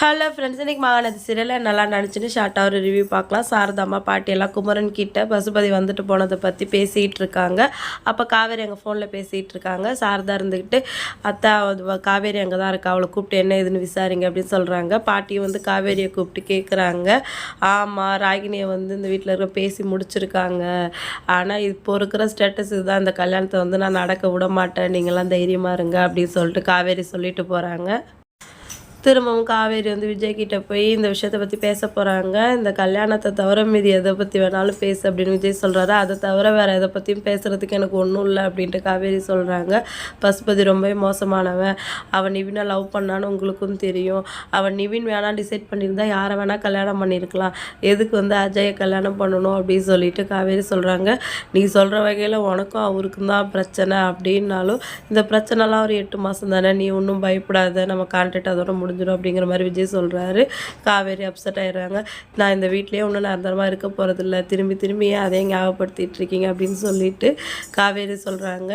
Hello friends இன்றைக்கி மகாநதி சீரியலில் நல்லா நினச்சின்னு ஷார்ட்டாக ஒரு ரிவ்யூ பார்க்கலாம். சாரதாம்மா பாட்டி எல்லாம் குமரன் கிட்ட பசுபதி வந்துட்டு போனதை பற்றி பேசிகிட்டு இருக்காங்க. அப்போ காவேரி எங்கள் ஃபோனில் பேசிகிட்டு இருக்காங்க. சாரதா இருந்துக்கிட்டு அத்தா காவேரி அங்கே தான் இருக்கா? அவளை கூப்பிட்டு என்ன ஏதுன்னு விசாரிங்க அப்படின்னு சொல்கிறாங்க பாட்டியும் வந்து காவேரியை கூப்பிட்டு கேட்குறாங்க ஆமாம் ராகினியை வந்து இந்த வீட்டில் இருக்க பேசி முடிச்சிருக்காங்க. ஆனால் இப்போ இருக்கிற ஸ்டேட்டஸ் இதுதான். இந்த கல்யாணத்தை வந்து நான் நடக்க விட மாட்டேன். நீங்களாம் தைரியமாக இருங்க அப்படின்னு சொல்லிட்டு காவேரி சொல்லிட்டு போகிறாங்க திரும்பவும் காவேரி வந்து விஜய் கிட்ட போய் இந்த விஷயத்தை பற்றி பேச போகிறாங்க இந்த கல்யாணத்தை தவிர மீதி எதை பற்றி வேணாலும் பேசு அப்படின்னு விஜய் சொல்கிறாரு அதை தவிர வேறு எதை பற்றியும் பேசுகிறதுக்கு எனக்கு ஒன்றும் இல்லை அப்படின்ட்டு காவேரி சொல்கிறாங்க பசுபதி ரொம்பவே மோசமானவன். அவன் நிவினை லவ் பண்ணான்னு உங்களுக்கும் தெரியும். அவன் நிவின் வேணாம் டிசைட் பண்ணியிருந்தா யாரை வேணால் கல்யாணம் பண்ணியிருக்கலாம். எதுக்கு வந்து அஜயை கல்யாணம் பண்ணணும் அப்படின்னு சொல்லிட்டு காவேரி சொல்கிறாங்க நீ சொல்கிற வகையில் உனக்கும் அவருக்கும் தான் பிரச்சனை அப்படின்னாலும் இந்த பிரச்சனைலாம் ஒரு எட்டு மாதம் தானே. நீ ஒன்றும் பயப்படாத. நம்ம கான்டாக்ட் அதோட முடிஞ்சு முடிஞ்சிடும் அப்படிங்கிற மாதிரி விஜய் சொல்கிறாரு காவேரி அப்செட் ஆயிடுறாங்க. நான் இந்த வீட்லேயே ஒன்றும் நிரந்தரமாக இருக்க போகிறதில்ல திரும்பி திரும்பி அதே ஞாபகப்படுத்திட்டு இருக்கீங்க அப்படின்னு சொல்லிட்டு காவேரி சொல்கிறாங்க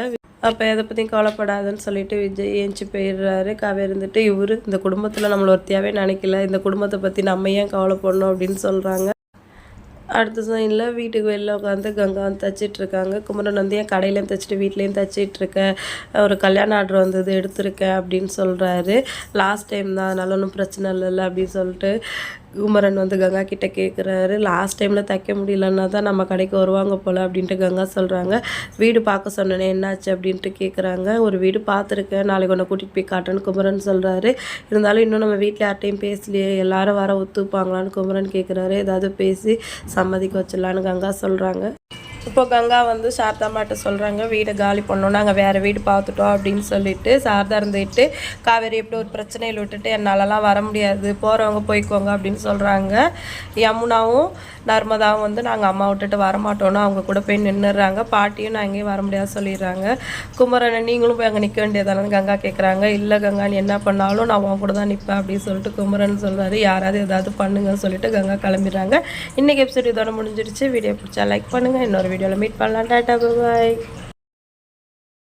அப்போ எதை பற்றியும் கவலைப்படாதுன்னு சொல்லிட்டு விஜய் ஏஞ்சி போயிடுறாரு. காவேரி இருந்துட்டு இவர் இந்த குடும்பத்தில் நம்மளை ஒருத்தியாகவே நினைக்கல. இந்த குடும்பத்தை பற்றி நம்ம ஏன் கவலைப்படணும்? அப்படின்னு சொல்கிறாங்க அடுத்த சைனில் வீட்டுக்கு வெளில உட்காந்து கங்கா வந்து குமரன் வந்து என் கடையிலையும் தைச்சிட்டு வீட்லேயும் தச்சிட்டு ஒரு கல்யாண ஆர்டர் வந்தது எடுத்திருக்கேன் அப்படின்னு சொல்கிறாரு லாஸ்ட் டைம் தான் அதனால ஒன்றும் பிரச்சனை இல்லைல்ல அப்படின்னு சொல்லிட்டு குமரன் வந்து கங்கா கிட்டே கேட்குறாரு லாஸ்ட் டைமில் தைக்க முடியலன்னா தான் நம்ம கடைக்கு வருவாங்க போல் அப்படின்ட்டு கங்கா சொல்கிறாங்க வீடு பார்க்க சொன்னேனே என்னாச்சு? அப்படின்ட்டு கேட்குறாங்க ஒரு வீடு பார்த்துருக்கேன். நாளைக்கு ஒன்று கூட்டிகிட்டு போய் காட்டுன்னு குமரன் சொல்கிறாரு இருந்தாலும் இன்னும் நம்ம வீட்டில் யார்ட்டையும் பேசலையே. எல்லாரும் வர ஒத்துப்பாங்களான்னு குமரன் கேட்குறாரு ஏதாவது பேசி சம்மதிக்க வச்சிடலான்னு கங்கா சொல்கிறாங்க இப்போ கங்கா வந்து சாரதாம்பாட்ட சொல்கிறாங்க வீடை காலி பண்ணோம் நாங்கள் வேறு வீடு பார்த்துட்டோம் அப்படின்னு சொல்லிட்டு சாரதா இருந்துட்டு காவேரி எப்படி ஒரு பிரச்சனையில் விட்டுட்டு என்னாலலாம் வர முடியாது போகிறவங்க போய்க்கோங்க அப்படின்னு சொல்கிறாங்க யமுனாவும் நர்மதாவும் வந்து நாங்கள் அம்மா விட்டுட்டு வரமாட்டோம்னு அவங்க கூட போய் நின்றுடுறாங்க பாட்டியும் நான் எங்கேயும் வர முடியாது சொல்லிடுறாங்க. குமரனை நீங்களும் போய் அங்கே நிற்க வேண்டியதானு கங்கா கேட்குறாங்க இல்லை கங்கா நீ என்ன பண்ணாலும் நான் உன் கூட தான் நிற்பேன் அப்படின்னு சொல்லிட்டு குமரன் சொல்கிறாரு யாராவது ஏதாவது பண்ணுங்கன்னு சொல்லிட்டு கங்கா கிளம்பிடுறாங்க. இன்றைக்கி எபிசோட் இதோட முடிஞ்சிருச்சு. வீடியோ பிடிச்சா லைக் பண்ணுங்கள் இன்னொரு வீடியோவில் மீட் பண்ணலாம். டாட்டா பாய்